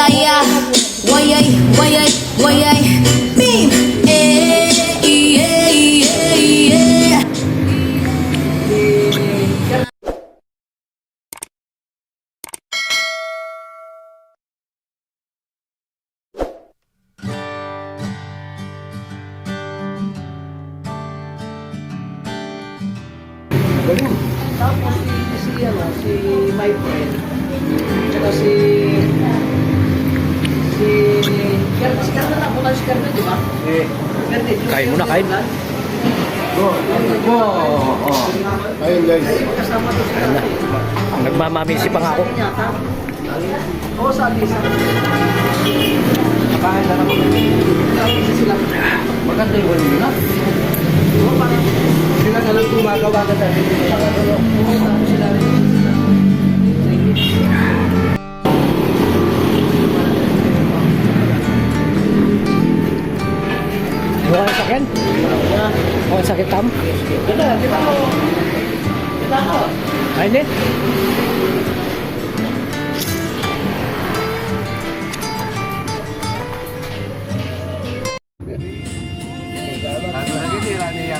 malaya Wayay, wayay, wayay. Beam! Eh, eh. yeah, yeah, yeah Tapos si, si, ano, si my friend, tsaka si Bukan si Kerna, di ba? Eh. Kain muna, kain. Go. Go. Oh. Ayun guys. Kasama to si Ayun na. Nagmamamisi pa nga ako. Oo, sabi sa Nakain na naman. Maganda yung wali na. oo, parang, Sila na lang gumagawa ka dahil. oo, sila rin. Bukan sa akin? Bukan sa tam? Ay, hindi. Ano lagi nila niya?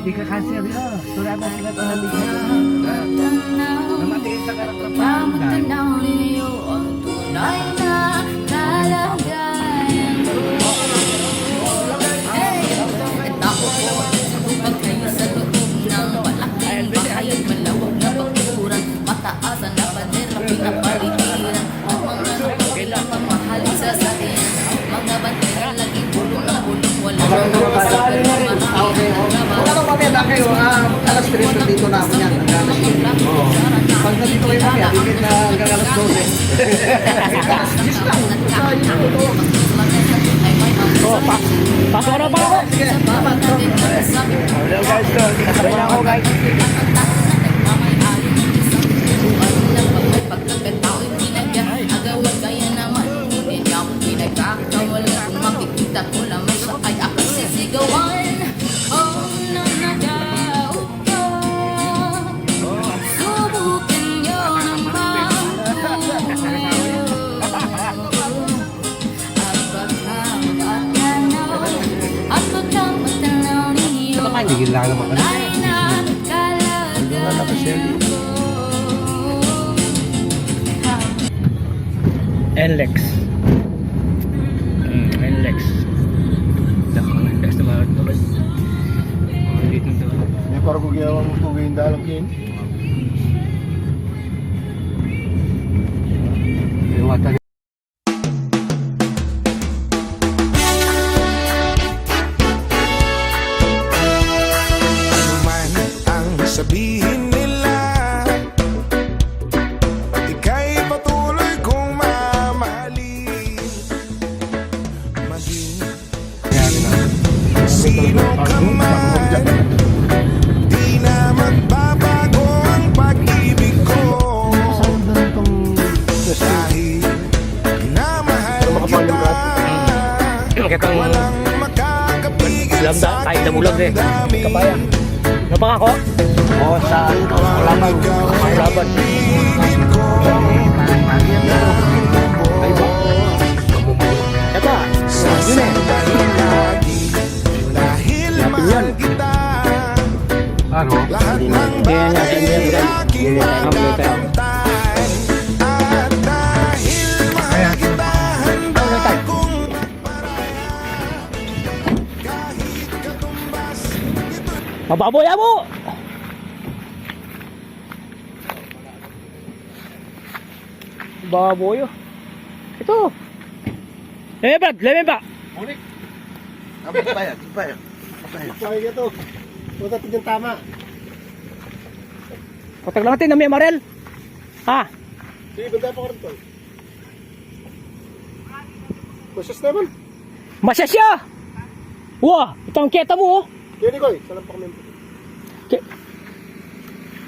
Di ka cancer yun. Tura na sila ito Namatiin sa karakrapan. Mataasan na alas 3 na dito namin yan. 10. Pag nandito kayo mamaya, hindi na hanggang alas 12. Just lang. Oh, pa pasok na pa ako. Sige, salamat. Hello guys. Kasabay na ako guys. Makikita ko lamang siya ay ako sisigawan ninyo Tigil lang naman kami. ay nakakalaga NLEX. Hmm, NLEX. Dako na NLEX na mga tulad. Na tulad. May parang kung ginawa mo tugay yung dalang kin. Yung Kitang Lamda, kahit ating damulag eh. Kapaya. Ano pa ako? Oo, sa kalaban. Laban. Ito. Yun eh. Lapin yan. Ano? Lahat ng Kaya nga, bagay ganyan, ay ganyan. aking Ganyan, Mababoy mo! Baboy oh. Ito. Eh, Brad, lemon pa. Unik. Apa pa yan? Pa yan. Kaya ito. Punta tigil tama. Patag lang natin na may marel. Ha? Sige, banda pa ka rin to. Masyas naman. Masya siya! Wah, ito ang keta mo oh. Kenny ko eh. Salam pa kami. Ke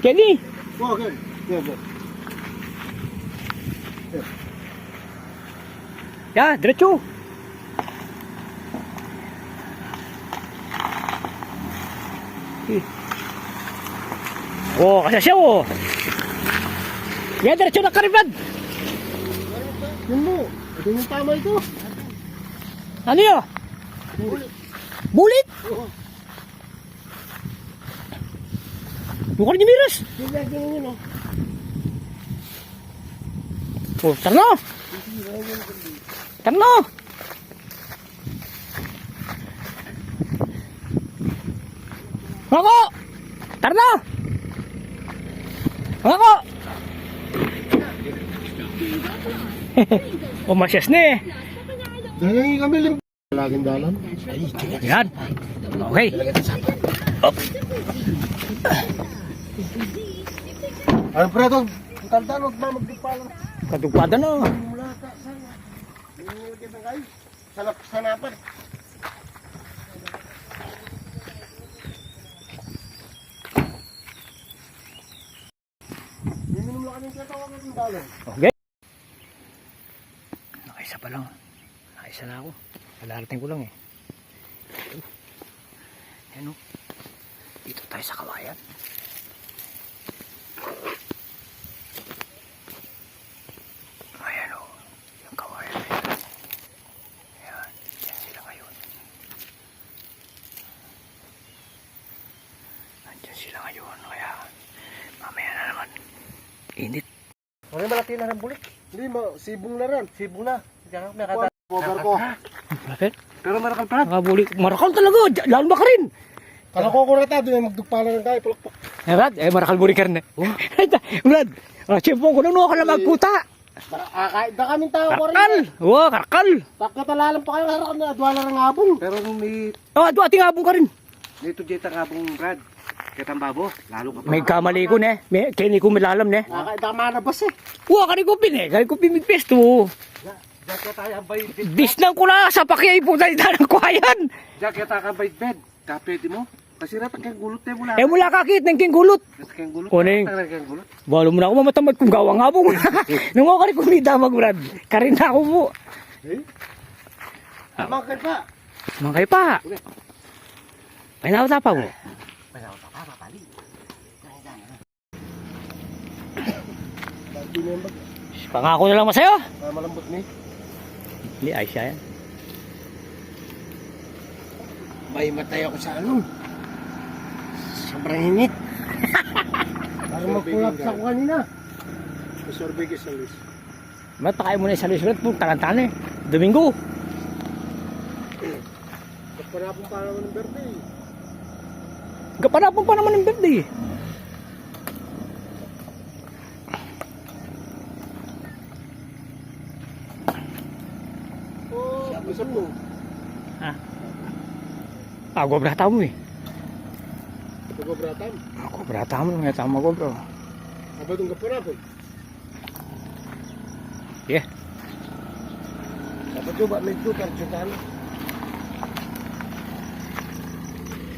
Kenny! Oo, okay. Yeah, yeah. Ya, diretso. Eh. Oh, kasya siya oh. Yan, diretso na karibad. Yun mo. Ito yung tama ito. Ano yun? Bulit? Bukan ni Miras. Oh. Oh, tara na. Tara na! Mga ko! Tara na! Eh. Nangyayang kami lim. Laging dalan. Yan. Okay. Up. Ano pre ito? Tandaan, huwag ba magdipalan. Katugpada na. Mula ka, sana. Nangyayagin na kayo. Sanap, sanapan. Lang. Okay. Nakaisa pa lang. Nakaisa na ako. Palarating ko lang eh. Ito. Yan o. Dito tayo sa kawayan. Ayan o. Yung kawayan na yan. Ayan. Yan sila ngayon. Andyan sila ngayon. Kaya mamaya na naman. Init. Ano malaki na ng bulik? Hindi, ma, sibong na rin. Sibong na. Diyan ako nakata. Cover ko. Bakit? Pero marakal pa. Nakabuli. Marakal talaga. Diyan- Lalo ba ka rin? Kala ko kurata, doon yung magdugpala ng kayo. Pulok Eh, Brad, eh, marakal buli ka rin eh. Ay, ta- Brad, oh, siyempre ko nung ka na magputa. Kahit na kaming tao ko rin. Karakal! Wow, karakal! Pagkatalalan pa kayo, harap na adwala ng abong. Pero nung may Oh, ado, ating abong ka rin. dito dito nga pong Brad, kitang babo, lalo ka pa. May kamali ko ne. May, kini ko milalam ne. Kahit na manabas eh. Wow, kani ko pin eh. Kani ko pimigpesto. Diyan kita tayo ang bayid bed. Disnang ko na sa pakyay po tayo ng kuhayan. Diyan kita ka bayid bed. Kapit mo. Kasi rata kang gulot eh mula. Eh, mula kakit ng kinggulot. Rata kang gulot. Kuning. Kang gulot. Walo mo na ako mamatamad kung gawang abong. Nung ako rin kumidamag, Brad. Karin na ako po. Bakit pa? Mangkay pa. Ay, nakatapa mo. Hindi na yung bag. Pangako na lang masayo. Ah, malambot ni. Hindi, ay siya yan. May matay ako sa ano. Sobrang init. Para magpulap sa ko kanina. Survey ka sa list. Ba't pa kayo muna sa Luis? Kung talantan eh. Domingo. Pagpanapong pa naman ng birthday. Kapanapon pa naman ng birthday. Gusto mo. Ako brata mo eh. Pagkabratan. Ako brata mo. Nga tama ko bro. Apa itong kapanapon? Yeah. Dapat coba may tukar jutaan.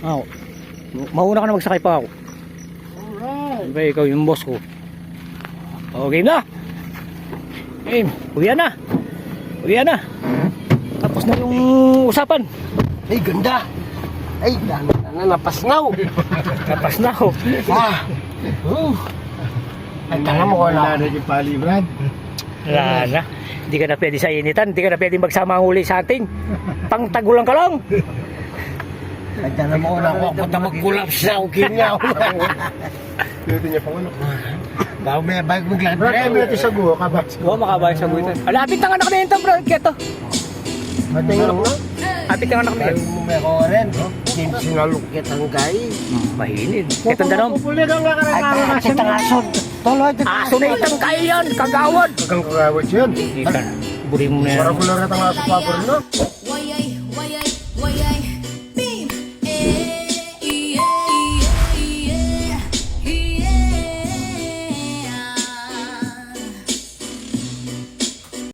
Ako. Mauna ka na magsakay pa ako. Alright. Diba ikaw yung boss ko. O game na. Game. Uwian na. Uwian na. Tapos na yung usapan. Ay, ganda. Ay, dami na napasnaw. Na ako. Ah. Uh. Ay, tanga mo ko na. Wala na pali, Brad. Wala na. Hindi ka na pwede sa initan. Hindi ka na pwede magsama ang huli sa ating. Pangtagulang ka lang. Ay, tanga mo ko na ako. Punta mag-collapse sa ukin niya. Pwede niya pang ano. Bago may bag maglan. Brad, ay, may sa guho ka ba? Oo, makabayan sa buwitan. Alapit na nga na kanina bro. Keto. Matingin na. Apit na nga na mo may ko rin. Kim sinalukit ang gay. Mahinid. Ketong danom. Pupulit ang nga Ay, ka kita nga son. Tolo, ito. Aso na itang kaya yan. Kagawad. Hanggang kagawad. Ikan. Buri mo na yan. Para ko lang ito nga sa paper, no?